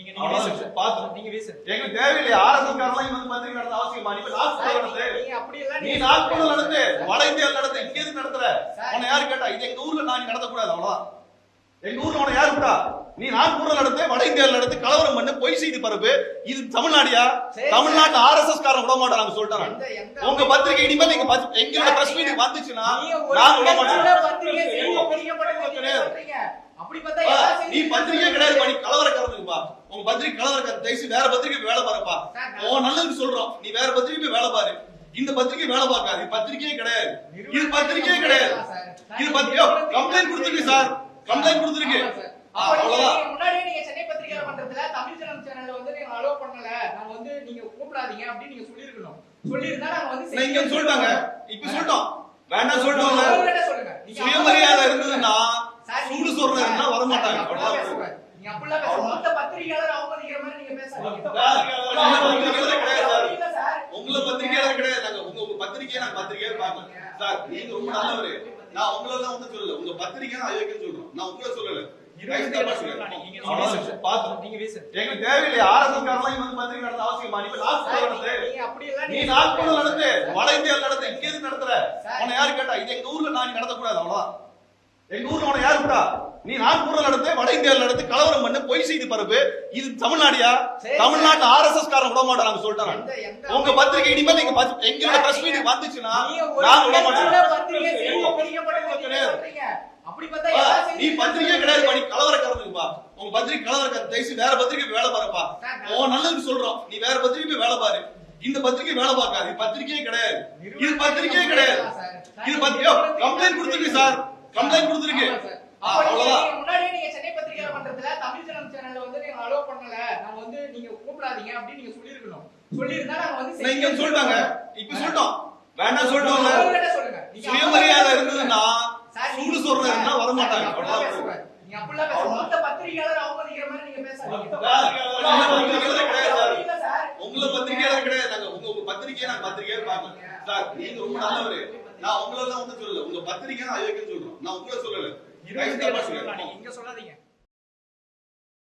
நீங்க நீங்க எங்களுக்கு தேவையில்லை ஆர்எஸ்எஸ் காரெல்லாம் இங்க வந்து பத்திரிக்கை நடத்த அவசியமா நீ போய் நாக்பூர்ல நடத்து. நீங்க அப்படி எல்லாம் நீ நீங்க நாக்பூர்ல நடத்து. வட இந்தியாவில் நடத்து. இங்க எதுக்கு நடத்துற. உன்னை யாரு கேட்டா? இது எங்க ஊர்ல நான் நடத்தக்கூடாது அவ்வளவுதான். எங்க ஊர்ல உன்னை யாரு விட்டா நீ நாக்பூர்ல நடத்து வட நடத்து கலவரம் பண்ணு பொய் செய்தி பரப்பு. இது தமிழ்நாடியா? சரி, தமிழ்நாட்டுல ஆர்எஸ்எஸ் காரன் விட மாட்டாங்க சொல்லிட்டாங்க உங்க பத்திரிக்கை இனிமேல் நீங்க எங்களோட பிரஸ் மீட் வந்துச்சுன்னா விட பத்திரிகை சொல்றீங்க. அப்படி பார்த்தா நீ செய்தியும் பத்திரிக்கை கிடையாது நீ கலவரக்காரனுக்குப்பா. உங்க பத்திரிக்கை கலவரக்காரன் தயவுசெய்து வேற பத்திரிக்கை போய் வேலை பாருப்பா. உன் நல்லதுக்கு சொல்றோம். நீ வேற பத்திரிக்கை போய் வேலை பாரு. இந்த பத்திரிக்கை வேலை பார்க்காது. பத்திரிக்கையே கிடையாது. இது பத்திரிக்கையே கிடையாது. இது பத்திரிக்கை கம்ப்ளைண்ட் கொடுத்துருக்கு சார். கம்ப்ளைண்ட் கொடுத்துருக்கு. அப்ப நீங்க- அவ்வளவுதான். நீங்க முன்னாடியே நீங்க சென்னை பத்திரிகை பண்றதுல தமிழ் ஜனம் சேனல்ல வந்து நீங்க அலோவ் பண்ணல. நாங்க வந்து நீங்க கூப்பிடாதீங்க அப்படின்னு நீங்க சொல்லிருக்கணும் சொல்லிருந்தா நாங்க வந்து சொல்லிட்டாங்க. இப்ப சொல்லிட்டோம். வேண்டாம் நீங்க சுயமரியாதை இருந்ததுன்னா சார், நீங்க- சூடு சொல்றது இருந்தா வர மாட்டாங்க நீங்க அப்படிலாம் அவ்வளவுதான். பேசக்கூடாது. நீங்க அப்படிலாம் பேச மொத்த பத்திரிகையாளர் அவமதிக்கிற மாதிரி நீங்க பேசாதீங்க பத்திரிகையாளர் கிடையாது சார். இல்ல சார் உங்களை பத்திரிகையாளர் கிடையாது நாங்க உங்க உங்க பத்திரிக்கையை நாங்க பத்திரிக்கையே பார்க்கல சார் நீங்க ரொம்ப நல்லவரு நான் உங்களை எல்லாம் சொல்லல உங்க பத்திரிக்கை நான் அயோக்கியம் சொல்றோம் நான் உங்களை சொல்லல தேவையில்லை ஆர்எஸ்எஸ் வந்து பத்திரிக்கை நடத்த அவசியமா நீ போய் நடத்து நீ நடத்து வட இந்தியாவில் நடத்து இங்க எது நடத்துற சார். உன்னை யாரு கேட்டா இது எங்க ஊர்ல நான் நடத்தக்கூடாது அவ்வளவுதான் எங்க ஊர்ல உன்னை யாரு விட்டா நீ நாக்பூர்ல நடத்து வட இந்தியாவில் நடத்து கலவரம் பண்ணு பொய் செய்தி பரப்பு. இது தமிழ்நாடியா? தமிழ்நாட்டுல ஆர்எஸ்எஸ் காரன் விட மாட்டாங்க சொல்லிட்டாங்க. உங்க பத்திரிக்கை இனிமேல் நீங்க பத்தி- எங்களோட பிரஸ் மீட் வந்துச்சுன்னா நாங்க விட இடத்துல மாட்டோம். பத்திரிகை கிடையாது. சொல்றீங்க. அப்படி பார்த்தா பா, எல்லா நீ செய்தியும் பத்திரிக்கை கிடையாது நீ கலவரக்காரனுக்குப்பா உங்க பத்திரிக்கை கலவரக்காரன் தயவுசெய்து வேற பத்திரிக்கை போய் வேலை பாருப்பா. உன் நல்லதுக்கு சொல்றோம். நீ வேற பத்திரிக்கை போய் வேலை பாரு. இந்த பத்திரிக்கை வேலை பார்க்காது. இது பத்திரிக்கையே கிடையாது. இது பத்திரிக்கையே கிடையாது. இது பத்திரிக்கை கம்ப்ளைண்ட் கொடுத்துருக்கு சார். கம்ப்ளைண்ட் கொடுத்துருக்கு. ஆமா சார். ஆ, அப்ப நீங்க- அவ்வளவுதான். நீங்க முன்னாடியே நீங்க சென்னை பத்திரிகை பண்றதுல தமிழ் ஜனம் சேனல்ல வந்து நீங்க அலோவ் பண்ணல. நாங்க வந்து நீங்க கூப்பிடாதீங்க அப்படின்னு நீங்க சொல்லிருக்கணும் சொல்லிருந்தா நாங்க வந்து நான் இங்க சொல்லிட்டாங்க. இப்ப சொல்லிட்டோம். வேண்டாம் அவங்ககிட்ட சொல்லுங்க சுயமரியாதை இருந்ததுன்னா சூடு வர மாட்டாங்க நீங்க அப்படிலாம் பேச மொத்த பத்திரிகையாளர் அவமதிக்கிற மாதிரி நீங்க பேசாதீங்க. பத்திரிகையாளர் கிடையாது சார். இல்ல சார் உங்களை பத்திரிகையாளர் கிடையாது. நாங்க உங்க பத்திரிக்கையை நாங்க சார் நீங்க ரொம்ப நல்லவரு. நான் உங்களை எல்லாம் ஒண்ணும் சொல்லல. உங்க நான் சொல்றோம் நான் உங்களை சொல்லல. இங்க சொல்லாதீங்க.